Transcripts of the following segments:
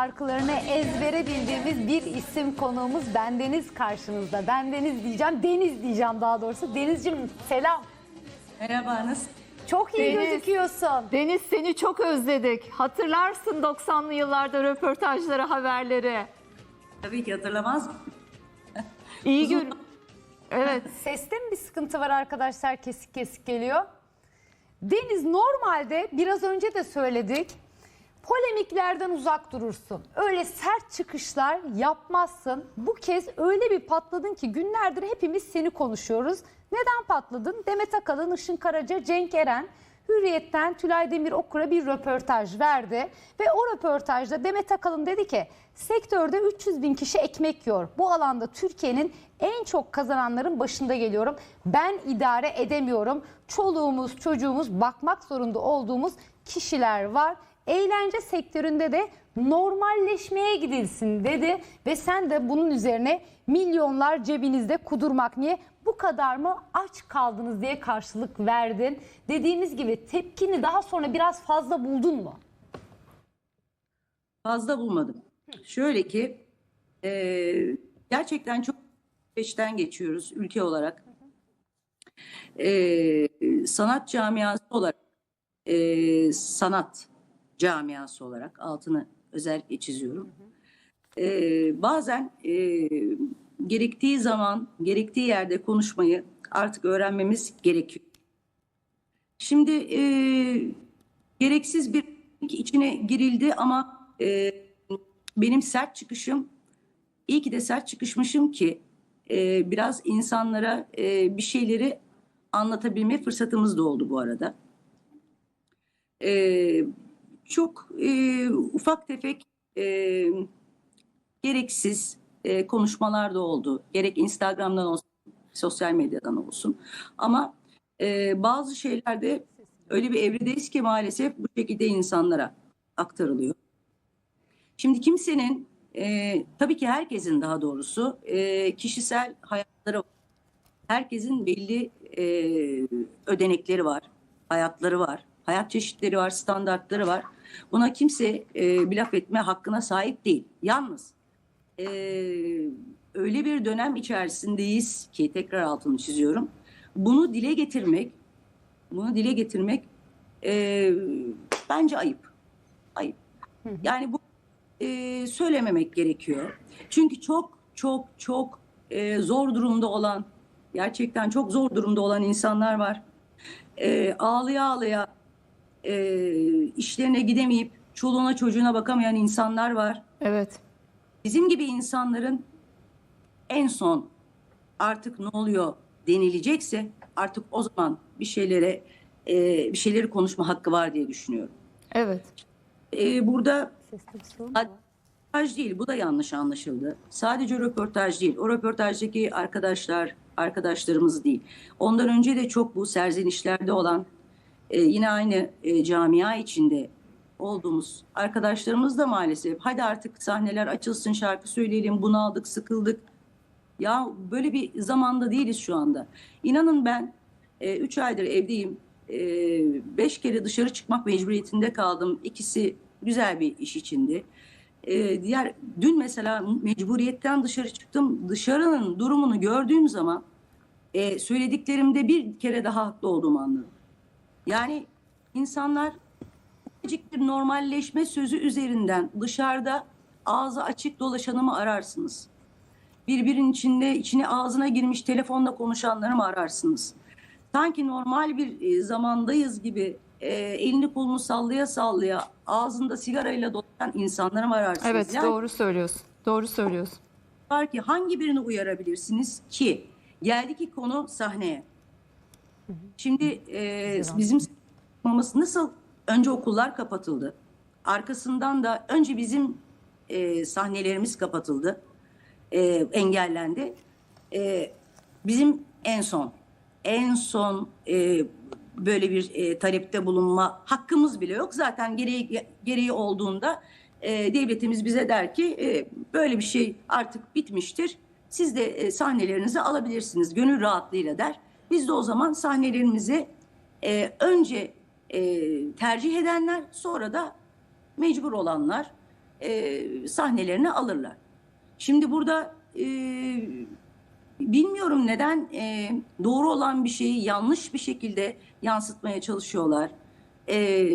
şarkılarını ezbere bildiğimiz bir isim konuğumuz Bendeniz karşınızda. Bendeniz diyeceğim, Deniz diyeceğim daha doğrusu. Denizciğim selam. Merhaba? Çok iyi Deniz. gözüküyorsun. Deniz seni çok özledik. Hatırlarsın 90'lı yıllarda röportajları, haberleri. Tabii ki hatırlamaz mı? İyi gün. Evet. Seste mi bir sıkıntı var arkadaşlar? Kesik kesik geliyor. Deniz normalde biraz önce de söyledik. Polemiklerden uzak durursun. Öyle sert çıkışlar yapmazsın. Bu kez öyle bir patladın ki günlerdir hepimiz seni konuşuyoruz. Neden patladın? Demet Akalın, Işın Karaca, Cenk Eren Hürriyet'ten Tülay Demir Okur'a bir röportaj verdi. Ve o röportajda Demet Akalın dedi ki sektörde 300 bin kişi ekmek yiyor. Bu alanda Türkiye'nin en çok kazananların başında geliyorum. Ben idare edemiyorum. Çoluğumuz çocuğumuz bakmak zorunda olduğumuz kişiler var. Eğlence sektöründe de normalleşmeye gidilsin dedi ve sen de bunun üzerine milyonlar cebinizde kudurmak niye bu kadar mı aç kaldınız diye karşılık verdin. Dediğimiz gibi tepkini daha sonra biraz fazla buldun mu? Fazla bulmadım. Şöyle ki, e, gerçekten çok süreçten geçiyoruz ülke olarak. E, sanat camiası olarak, e, sanat camiası olarak altını özellikle çiziyorum. E, bazen e, gerektiği zaman, gerektiği yerde konuşmayı artık öğrenmemiz gerekiyor. Şimdi e, gereksiz bir içine girildi ama e, benim sert çıkışım iyi ki de sert çıkışmışım ki e, biraz insanlara e, bir şeyleri anlatabilme fırsatımız da oldu bu arada. E, çok e, ufak tefek e, gereksiz e, konuşmalar da oldu. Gerek Instagram'dan olsun, sosyal medyadan olsun. Ama e, bazı şeylerde öyle bir evredeyiz ki maalesef bu şekilde insanlara aktarılıyor. Şimdi kimsenin, e, tabii ki herkesin daha doğrusu e, kişisel hayatları var. Herkesin belli e, ödenekleri var, hayatları var, hayat çeşitleri var, standartları var. Buna kimse e, bir laf etme hakkına sahip değil. Yalnız e, öyle bir dönem içerisindeyiz ki tekrar altını çiziyorum. Bunu dile getirmek, bunu dile getirmek e, bence ayıp. Ayıp. Yani bu e, söylememek gerekiyor. Çünkü çok çok çok e, zor durumda olan, gerçekten çok zor durumda olan insanlar var. E, ağlaya ağlaya e, işlerine gidemeyip çoluğuna çocuğuna bakamayan insanlar var. Evet. Bizim gibi insanların en son artık ne oluyor denilecekse artık o zaman bir şeylere e, bir şeyleri konuşma hakkı var diye düşünüyorum. Evet. E, burada röportaj değil, bu da yanlış anlaşıldı. Sadece röportaj değil, o röportajdaki arkadaşlar, arkadaşlarımız değil. Ondan önce de çok bu serzenişlerde olan, e, yine aynı e, camia içinde olduğumuz arkadaşlarımız da maalesef, hadi artık sahneler açılsın, şarkı söyleyelim, bunaldık, sıkıldık. Ya böyle bir zamanda değiliz şu anda. İnanın ben 3 aydır evdeyim. 5 kere dışarı çıkmak mecburiyetinde kaldım. İkisi güzel bir iş içindi. E, diğer dün mesela mecburiyetten dışarı çıktım. Dışarının durumunu gördüğüm zaman e, söylediklerimde bir kere daha haklı olduğumu anladım. Yani insanlar ufacık bir normalleşme sözü üzerinden dışarıda ağzı açık dolaşanı mı ararsınız? Birbirinin içinde içine ağzına girmiş telefonla konuşanları mı ararsınız? Sanki normal bir e, zamandayız gibi e, elini kolunu sallaya sallaya ağzında sigarayla dolaşan insanları mı ararsınız? Evet Yani doğru söylüyorsun. Doğru söylüyorsun. var ki hangi birini uyarabilirsiniz ki? Geldi ki konu sahneye. Şimdi e, bizim yapmamız nasıl? Önce okullar kapatıldı. Arkasından da önce bizim e, sahnelerimiz kapatıldı. E, engellendi. E, bizim en son, en son e, böyle bir e, talepte bulunma hakkımız bile yok. Zaten gereği, gereği olduğunda e, devletimiz bize der ki e, böyle bir şey artık bitmiştir. Siz de e, sahnelerinizi alabilirsiniz gönül rahatlığıyla der. Biz de o zaman sahnelerimizi e, önce e, tercih edenler sonra da mecbur olanlar e, sahnelerini alırlar. Şimdi burada e, bilmiyorum neden e, doğru olan bir şeyi yanlış bir şekilde yansıtmaya çalışıyorlar. E,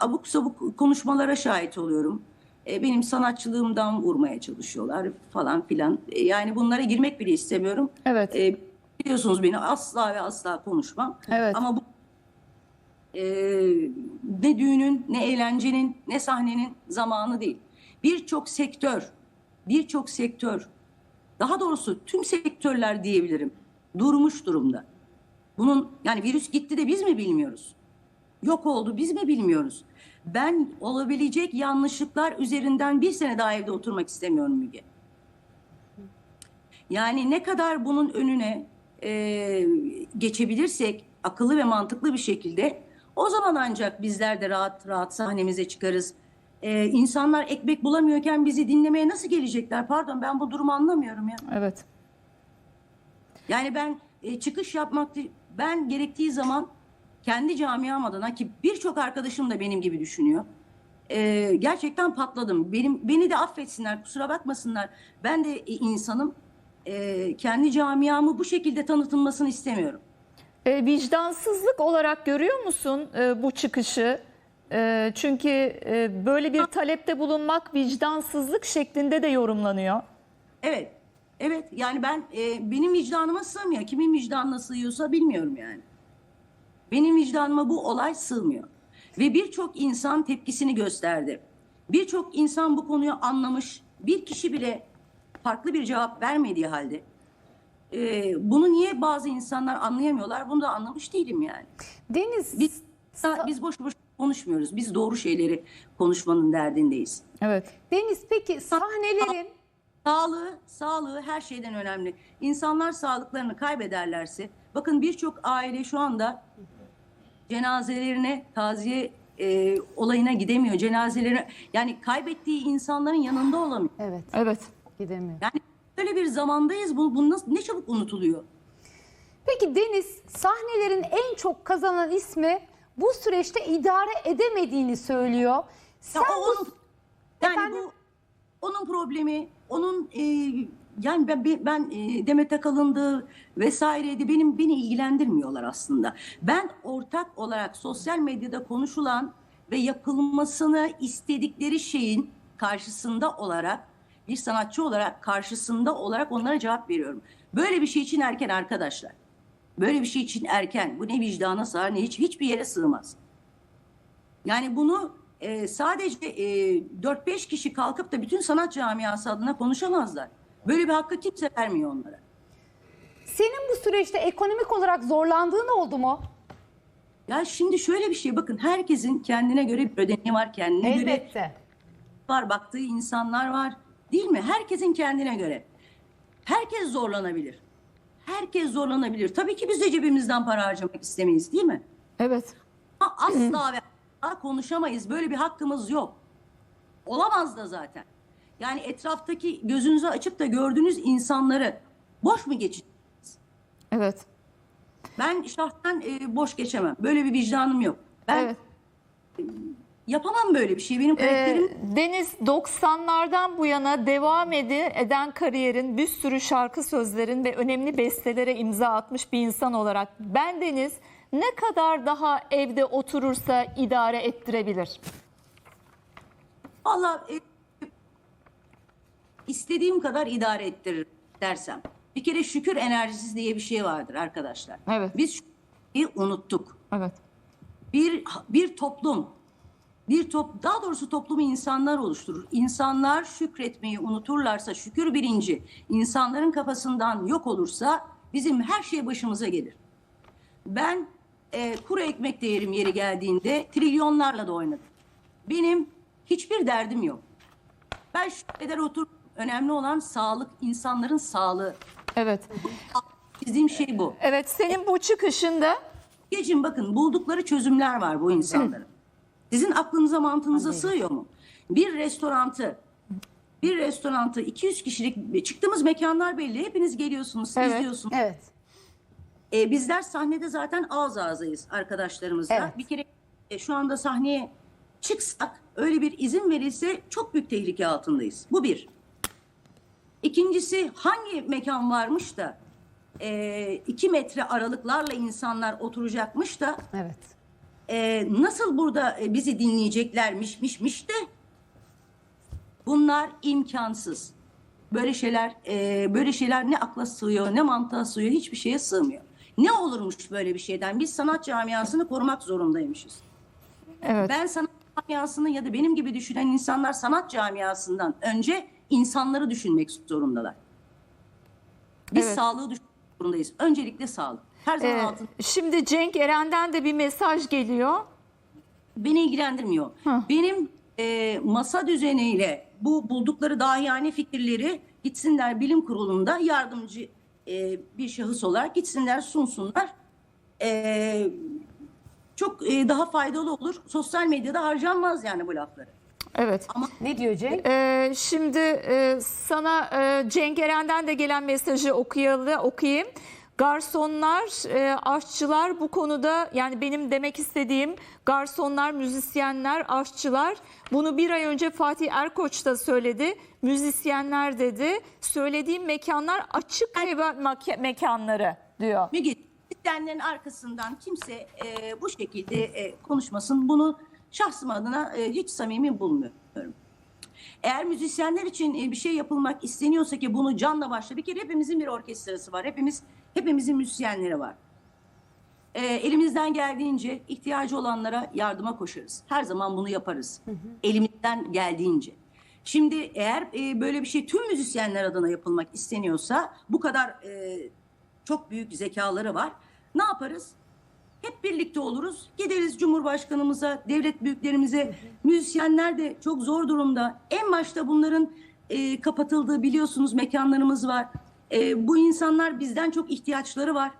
abuk sabuk konuşmalara şahit oluyorum. E, benim sanatçılığımdan vurmaya çalışıyorlar falan filan. E, yani bunlara girmek bile istemiyorum. Evet. E, biliyorsunuz beni asla ve asla konuşmam. Evet. Ama bu e, ne düğünün, ne eğlencenin, ne sahnenin zamanı değil. Birçok sektör, birçok sektör, daha doğrusu tüm sektörler diyebilirim, durmuş durumda. Bunun yani virüs gitti de biz mi bilmiyoruz? Yok oldu biz mi bilmiyoruz? Ben olabilecek yanlışlıklar üzerinden bir sene daha evde oturmak istemiyorum Müge. Yani ne kadar bunun önüne e, geçebilirsek akıllı ve mantıklı bir şekilde o zaman ancak bizler de rahat rahat sahnemize çıkarız. E, insanlar ekmek bulamıyorken bizi dinlemeye nasıl gelecekler? Pardon ben bu durumu anlamıyorum ya. Evet. Yani ben e, çıkış yapmak ben gerektiği zaman kendi camiam adına ki birçok arkadaşım da benim gibi düşünüyor. e, gerçekten patladım. Benim beni de affetsinler, kusura bakmasınlar. Ben de e, insanım. E, kendi camiamı bu şekilde tanıtılmasını istemiyorum. E, vicdansızlık olarak görüyor musun e, bu çıkışı? E, çünkü e, böyle bir talepte bulunmak vicdansızlık şeklinde de yorumlanıyor. Evet. Evet yani ben e, benim vicdanıma sığmıyor. Kimin vicdanına sığıyorsa bilmiyorum yani. Benim vicdanıma bu olay sığmıyor. Ve birçok insan tepkisini gösterdi. Birçok insan bu konuyu anlamış. Bir kişi bile farklı bir cevap vermediği halde e, bunu niye bazı insanlar anlayamıyorlar bunu da anlamış değilim yani. Deniz Biz biz boş boş konuşmuyoruz. Biz doğru şeyleri konuşmanın derdindeyiz. Evet. Deniz peki sahnelerin Sağlığı, sağlığı her şeyden önemli. İnsanlar sağlıklarını kaybederlerse, bakın birçok aile şu anda cenazelerine, taziye e, olayına gidemiyor. Cenazelerine, yani kaybettiği insanların yanında olamıyor. evet Evet. Gidemiyor. Yani böyle bir zamandayız. Bu, bu nasıl, ne çabuk unutuluyor. Peki Deniz sahnelerin en çok kazanan ismi bu süreçte idare edemediğini söylüyor. Sen Ya o bu onun, yani Efendim? bu onun problemi, onun e, yani ben ben e, Demet Akalın'dı vesaireydi benim beni ilgilendirmiyorlar aslında. Ben ortak olarak sosyal medyada konuşulan ve yapılmasını istedikleri şeyin karşısında olarak bir sanatçı olarak karşısında olarak onlara cevap veriyorum. Böyle bir şey için erken arkadaşlar. Böyle bir şey için erken. Bu ne vicdana sığar ne hiç hiçbir yere sığmaz. Yani bunu e, sadece e, 4-5 kişi kalkıp da bütün sanat camiası adına konuşamazlar. Böyle bir hakkı kimse vermiyor onlara. senin bu süreçte ekonomik olarak zorlandığın oldu mu? Ya şimdi şöyle bir şey bakın herkesin kendine göre bir ödeneği var, kendine göre Elbette. var, baktığı insanlar var. Değil mi? Herkesin kendine göre. Herkes zorlanabilir. Herkes zorlanabilir. Tabii ki biz de cebimizden para harcamak istemeyiz değil mi? Evet. Ama asla ve asla konuşamayız. Böyle bir hakkımız yok. Olamaz da zaten. Yani etraftaki gözünüzü açıp da gördüğünüz insanları boş mu geçin? Evet. Ben şahsen e, boş geçemem. Böyle bir vicdanım yok. Ben Evet. Yapamam böyle bir şey. Benim Ee, karakterim Deniz 90'lardan bu yana devam edi, eden kariyerin bir sürü şarkı sözlerin ve önemli bestelere imza atmış bir insan olarak ben Deniz ne kadar daha evde oturursa idare ettirebilir. valla e, istediğim kadar idare ettiririm dersem. Bir kere şükür enerjisi diye bir şey vardır arkadaşlar. Evet. Biz şükürü unuttuk. Evet. bir bir toplum bir top daha doğrusu toplumu insanlar oluşturur. İnsanlar şükretmeyi unuturlarsa şükür bilinci insanların kafasından yok olursa bizim her şey başımıza gelir. Ben e, kuru ekmek de yerim yeri geldiğinde trilyonlarla da oynadım. Benim hiçbir derdim yok. Ben şükreder otur. Önemli olan sağlık, insanların sağlığı. Evet. Bizim şey bu. Evet senin bu çıkışında Geçin bakın buldukları çözümler var bu insanların. Sizin aklınıza mantığınıza sığıyor mu? Bir restorantı bir restorantı 200 kişilik çıktığımız mekanlar belli. Hepiniz geliyorsunuz, Evet. izliyorsunuz. Evet. E, bizler sahnede zaten ağız ağzayız arkadaşlarımızla. Evet. Bir kere e, şu anda sahneye çıksak öyle bir izin verilse çok büyük tehlike altındayız. Bu bir. İkincisi hangi mekan varmış da e, iki metre aralıklarla insanlar oturacakmış da Evet. E, nasıl burada e, bizi dinleyeceklermişmişmiş de bunlar imkansız. Böyle şeyler e, böyle şeyler ne akla sığıyor ne mantığa sığıyor hiçbir şeye sığmıyor. Ne olurmuş böyle bir şeyden? Biz sanat camiasını korumak zorundaymışız. Evet. Ben sanat camiasını ya da benim gibi düşünen insanlar sanat camiasından önce insanları düşünmek zorundalar. Biz Evet. sağlığı düşünmek zorundayız. Öncelikle sağlık. Her zaman Ee, altın şimdi Cenk Eren'den de bir mesaj geliyor. beni ilgilendirmiyor. Hı. Benim e, masa düzeniyle bu buldukları dahiyane fikirleri gitsinler bilim kurulunda yardımcı e, bir şahıs olarak gitsinler sunsunlar. E, çok e, daha faydalı olur. Sosyal medyada harcanmaz yani bu lafları. Evet. Ne diyor Cenk? Ee, şimdi e, sana e, Cenk Eren'den de gelen mesajı okuyalı, okuyayım. Garsonlar, e, aşçılar bu konuda yani benim demek istediğim garsonlar, müzisyenler, aşçılar bunu bir ay önce Fatih Erkoç da söyledi. Müzisyenler dedi. Söylediğim mekanlar açık mak- mekanları diyor. Müge, kitlenlerin arkasından kimse e, bu şekilde e, konuşmasın. Bunu şahsım adına e, hiç samimi bulmuyorum. Eğer müzisyenler için e, bir şey yapılmak isteniyorsa ki bunu canla başla bir kere hepimizin bir orkestrası var. Hepimiz hepimizin müzisyenleri var. E, elimizden geldiğince ihtiyacı olanlara yardıma koşarız. Her zaman bunu yaparız. Elimizden geldiğince. Şimdi eğer e, böyle bir şey tüm müzisyenler adına yapılmak isteniyorsa bu kadar e, çok büyük zekaları var. Ne yaparız? Hep birlikte oluruz. Gideriz Cumhurbaşkanımıza, devlet büyüklerimize. Müzisyenler de çok zor durumda. En başta bunların e, kapatıldığı biliyorsunuz mekanlarımız var. E, bu insanlar bizden çok ihtiyaçları var.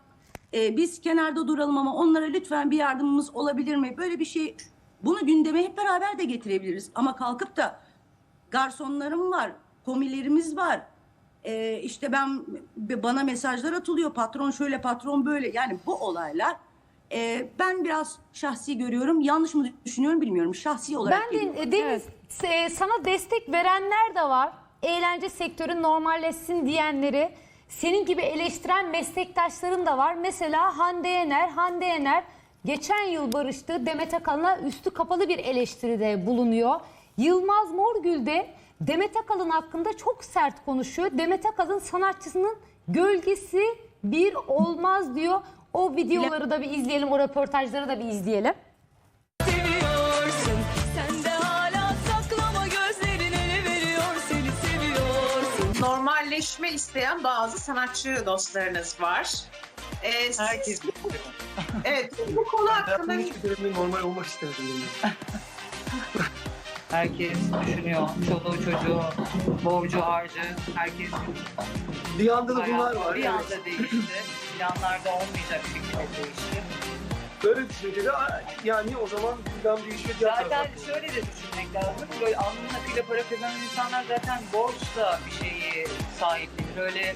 E, biz kenarda duralım ama onlara lütfen bir yardımımız olabilir mi? Böyle bir şey bunu gündeme hep beraber de getirebiliriz. Ama kalkıp da garsonlarım var, komilerimiz var. Ee, işte ben bana mesajlar atılıyor patron şöyle patron böyle yani bu olaylar e, ben biraz şahsi görüyorum yanlış mı düşünüyorum bilmiyorum şahsi olarak Ben de e, Deniz e, sana destek verenler de var. Eğlence sektörü normalleşsin diyenleri senin gibi eleştiren meslektaşların da var. Mesela Hande Yener, Hande Yener geçen yıl barıştığı Demet Akalın'a üstü kapalı bir eleştiride bulunuyor. Yılmaz Morgül de Demet Akalın hakkında çok sert konuşuyor. Demet Akalın sanatçısının gölgesi bir olmaz diyor. O videoları da bir izleyelim, o röportajları da bir izleyelim. Normalleşme isteyen bazı sanatçı dostlarınız var. Ee, siz- Herkes evet bu konu hakkında hiçbir döneminde normal olmak istemedim. yani. Herkes düşünüyor. Çoluğu çocuğu, borcu harcı. Herkes Bir yanda da bunlar var. bir evet. değişti. Planlarda olmayacak şekilde değişti. Böyle düşününce de "Aa, yani o zaman plan değişiyor. diğer Zaten tarafa." şöyle de düşünmek lazım. Böyle alnının akıyla para kazanan insanlar zaten borçla bir şeyi sahiplenir. Öyle e,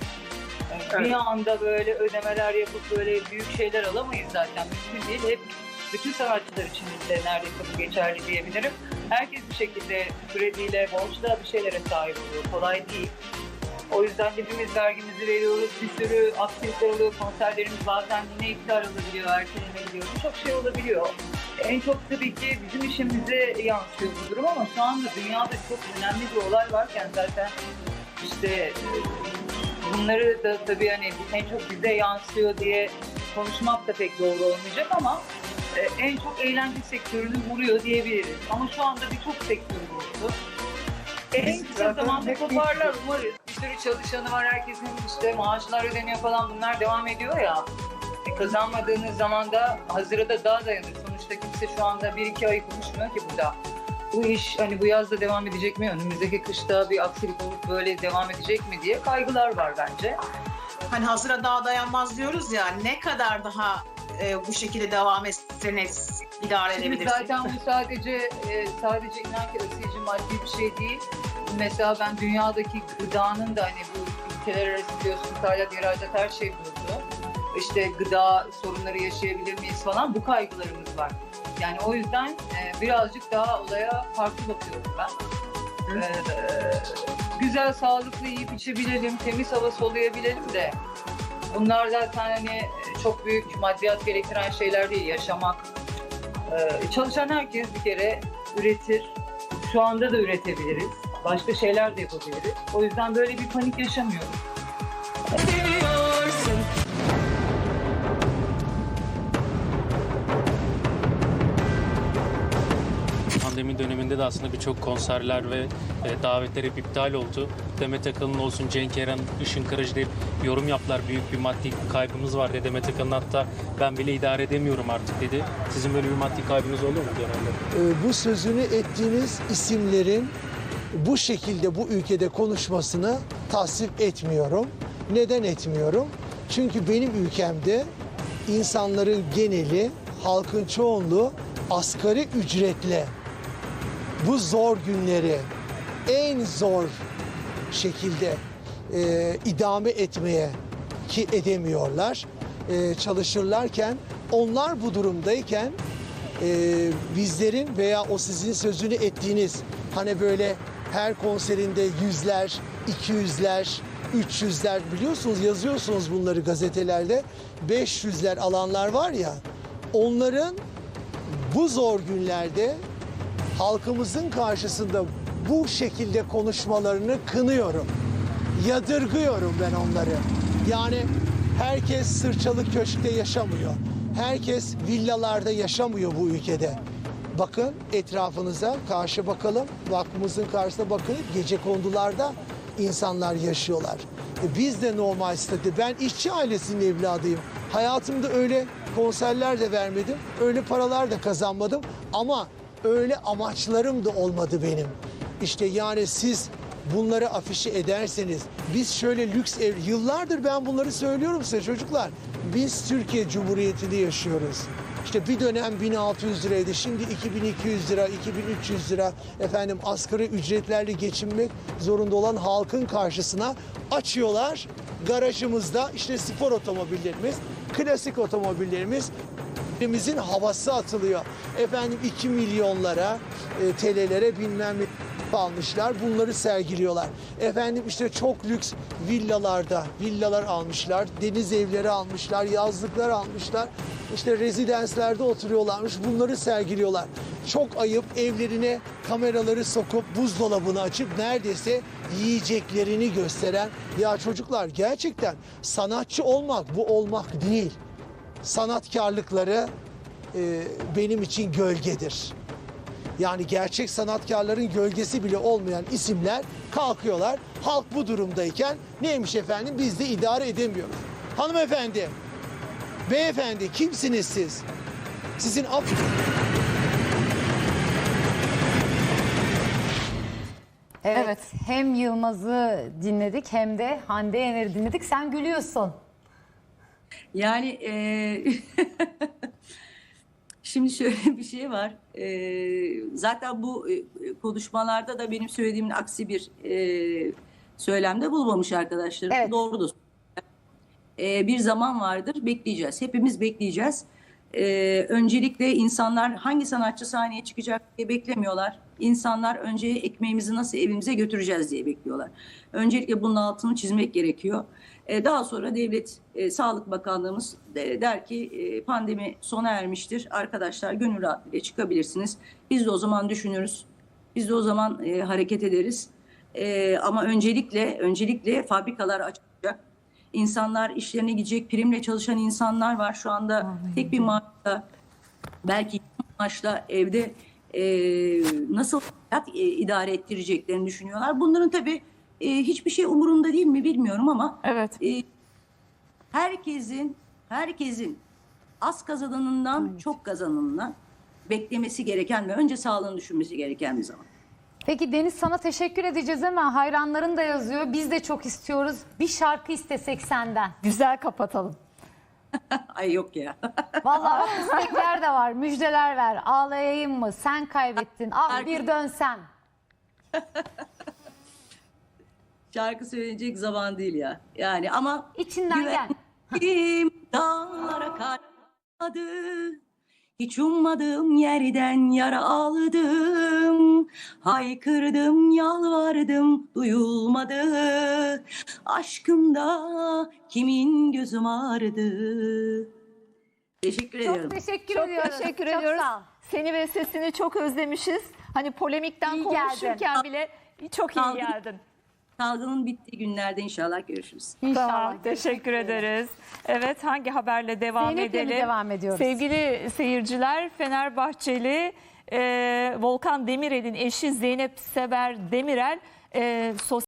Evet. bir anda böyle ödemeler yapıp böyle büyük şeyler alamayız zaten. Mümkün değil. Hep bütün sanatçılar için de neredeyse bu geçerli diyebilirim. Herkes bir şekilde krediyle, borçla bir şeylere sahip oluyor. Kolay değil. O yüzden hepimiz vergimizi veriyoruz. Bir sürü aktiviteler oluyor. Konserlerimiz bazen yine iptal olabiliyor, ertelenebiliyor. Birçok şey olabiliyor. En çok tabii ki bizim işimize yansıyor bu durum ama şu anda dünyada çok önemli bir olay varken zaten işte e, bunları da tabii hani en çok bize yansıyor diye konuşmak da pek doğru olmayacak ama e, en çok eğlence sektörünü vuruyor diyebiliriz. Ama şu anda birçok sektör vurdu. En kısa zamanda toparlar umarız. Bir sürü çalışanı var, herkesin işte maaşlar ödeniyor falan bunlar devam ediyor ya. E, kazanmadığınız zaman da hazıra da daha dayanır. Sonuçta kimse şu anda bir iki ay konuşmuyor ki burada. Bu iş hani bu yazda devam edecek mi? Önümüzdeki kışta bir aksilik olup böyle devam edecek mi diye kaygılar var bence. hani hazıra daha dayanmaz diyoruz ya ne kadar daha e, bu şekilde devam etseniz idare Şimdi edebilirsiniz. zaten bu sadece e, sadece inan ki Asiye'cim maddi bir şey değil. Mesela ben dünyadaki gıdanın da hani bu ülkeler arası biliyorsun ithalat, ihracat her şey bozdu. İşte gıda sorunları yaşayabilir miyiz falan bu kaygılarımız var. Yani o yüzden e, birazcık daha olaya farklı bakıyorum ben. Ee, güzel, sağlıklı yiyip içebilelim, temiz hava soluyabilelim de bunlar zaten hani çok büyük maddiyat gerektiren şeyler değil, yaşamak. Ee, çalışan herkes bir kere üretir. Şu anda da üretebiliriz. Başka şeyler de yapabiliriz. O yüzden böyle bir panik yaşamıyorum. Döneminde de aslında birçok konserler ve e, davetler hep iptal oldu. Demet Akalın olsun, Cenk Eren, Işın Kırıcı deyip yorum yaptılar. Büyük bir maddi kaybımız var dedi. Demet Akalın hatta ben bile idare edemiyorum artık dedi. Sizin böyle bir maddi kaybınız oluyor mu genelde? Ee, bu sözünü ettiğiniz isimlerin bu şekilde bu ülkede konuşmasını tasvip etmiyorum. Neden etmiyorum? Çünkü benim ülkemde insanların geneli, halkın çoğunluğu asgari ücretle bu zor günleri en zor şekilde e, idame etmeye ki edemiyorlar. E, çalışırlarken onlar bu durumdayken e, bizlerin veya o sizin sözünü ettiğiniz hani böyle her konserinde yüzler, iki yüzler, 300'ler biliyorsunuz yazıyorsunuz bunları gazetelerde 500'ler alanlar var ya onların bu zor günlerde halkımızın karşısında bu şekilde konuşmalarını kınıyorum. Yadırgıyorum ben onları. Yani herkes sırçalı köşkte yaşamıyor. Herkes villalarda yaşamıyor bu ülkede. Bakın etrafınıza karşı bakalım. Vakfımızın karşısına bakın. Gece kondularda insanlar yaşıyorlar. E biz de normal statü. Ben işçi ailesinin evladıyım. Hayatımda öyle konserler de vermedim. Öyle paralar da kazanmadım. Ama öyle amaçlarım da olmadı benim. İşte yani siz bunları afişe ederseniz biz şöyle lüks ev yıllardır ben bunları söylüyorum size çocuklar. Biz Türkiye Cumhuriyeti'nde yaşıyoruz. İşte bir dönem 1600 liraydı. Şimdi 2200 lira, 2300 lira efendim asgari ücretlerle geçinmek zorunda olan halkın karşısına açıyorlar. Garajımızda işte spor otomobillerimiz, klasik otomobillerimiz Ülkemizin havası atılıyor. Efendim 2 milyonlara, e, TL'lere bilmem almışlar. Bunları sergiliyorlar. Efendim işte çok lüks villalarda villalar almışlar. Deniz evleri almışlar. Yazlıklar almışlar. İşte rezidenslerde oturuyorlarmış. Bunları sergiliyorlar. Çok ayıp evlerine kameraları sokup buzdolabını açıp neredeyse yiyeceklerini gösteren ya çocuklar gerçekten sanatçı olmak bu olmak değil sanatkarlıkları e, benim için gölgedir. Yani gerçek sanatkarların gölgesi bile olmayan isimler kalkıyorlar. Halk bu durumdayken neymiş efendim biz de idare edemiyoruz. Hanımefendi, beyefendi kimsiniz siz? Sizin af... Evet, Evet. Hem Yılmaz'ı dinledik hem de Hande Yener'i dinledik. Sen gülüyorsun. Yani e, şimdi şöyle bir şey var. E, zaten bu e, konuşmalarda da benim söylediğimin aksi bir e, söylemde bulmamış arkadaşlarım. Evet. Doğru da e, bir zaman vardır bekleyeceğiz. Hepimiz bekleyeceğiz. E, öncelikle insanlar hangi sanatçı sahneye çıkacak diye beklemiyorlar. İnsanlar önce ekmeğimizi nasıl evimize götüreceğiz diye bekliyorlar. Öncelikle bunun altını çizmek gerekiyor. E, daha sonra Devlet e, Sağlık Bakanlığımız de- der ki e, pandemi sona ermiştir. Arkadaşlar gönül rahatlığıyla çıkabilirsiniz. Biz de o zaman düşünürüz. Biz de o zaman e, hareket ederiz. E, ama öncelikle öncelikle fabrikalar açılacak. İnsanlar işlerine gidecek, primle çalışan insanlar var. Şu anda tek bir maaşla, belki maaşla evde e, nasıl hayat e, idare ettireceklerini düşünüyorlar. Bunların tabii e, hiçbir şey umurunda değil mi bilmiyorum ama Evet. e, herkesin herkesin az kazananından çok kazananına beklemesi gereken ve önce sağlığını düşünmesi gereken bir zaman. Peki Deniz sana teşekkür edeceğiz ama hayranların da yazıyor. Biz de çok istiyoruz. Bir şarkı istesek senden. Güzel kapatalım. Ay yok ya. Vallahi istekler de var. Müjdeler ver. Ağlayayım mı? Sen kaybettin. Herkes- bir dönsem. Şarkı söyleyecek zaman değil ya. Yani ama İçinden gel. Dağlara kalmadı. Hiç ummadığım yerden yara aldım. Haykırdım, yalvardım, duyulmadı. Aşkımda kimin gözüm ağrıdı. Teşekkür ediyorum. Çok teşekkür Çok ediyoruz. teşekkür Çok ediyoruz. sağ ol. Seni ve sesini çok özlemişiz. Hani polemikten İyi konuşurken geldin. bile çok iyi geldin. Salgının bittiği günlerde inşallah görüşürüz. İnşallah. Tamam, teşekkür ederiz. Evet, hangi haberle devam Zeynep'le mi edelim? devam ediyoruz? Sevgili seyirciler, Fenerbahçeli e, Volkan Demirel'in eşi Zeynep Sever Demirel e, sosyal